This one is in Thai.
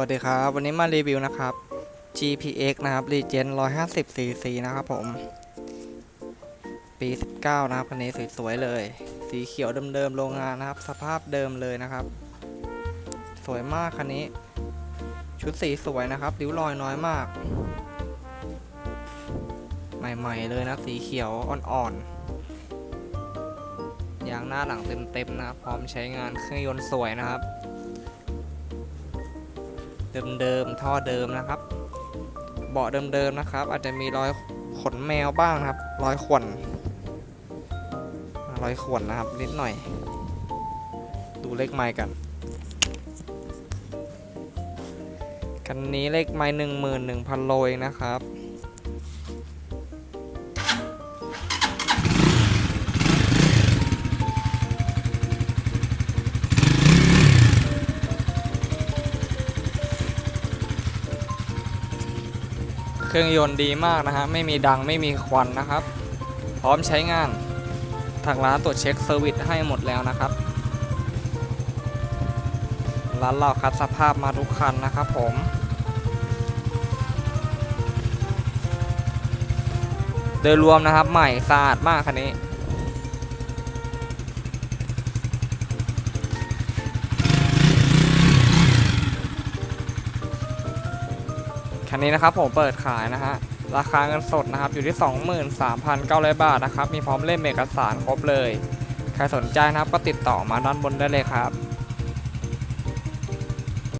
วัสดีครับ วันนี้มารีวิวนะครับ GPX นะครับ Regen 150 cc นะครับผม ปี 19 นะครับคันนี้สวยๆเลย สีเขียวเดิมๆโรงงานนะครับ สภาพเดิมเลยนะครับ สวยมากคันนี้ ชุดสีสวยนะครับ ริ้วรอยน้อยมาก ใหม่ๆเลยนะ สีเขียวอ่อนๆ ยางหน้าหลังเต็มๆนะครับ พร้อมใช้งานเครื่องยนต์สวยนะครับ เดิมๆท่อเดิมนะครับ เบาะเดิมๆนะครับ อาจจะมีรอยขนแมวบ้างครับ รอยข่วนรอยข่วนนะครับ นิดหน่อย ดูเลขไม้กันคันนี้เลขไม้หนึ่งหมื่นหนึ่งพันโลเองนะครับ เครื่องยนต์ดีมากนะฮะ ไม่มีดังไม่มีควันนะครับ พร้อมใช้งาน ทางร้านตรวจเช็คเซอร์วิสให้หมดแล้วนะครับ ร้านเราคัดสภาพมาทุกคันนะครับผมโดยรวมนะครับใหม่สะอาดมากคันนี้ คันนี้นะครับผมเปิดขายนะฮะราคาเงินสดนะครับอยู่ที่ 23,900 บาทนะครับมีพร้อมเล่มเอกสารครบเลย ใครสนใจนะครับก็ติดต่อมาด้านบนได้เลยครับ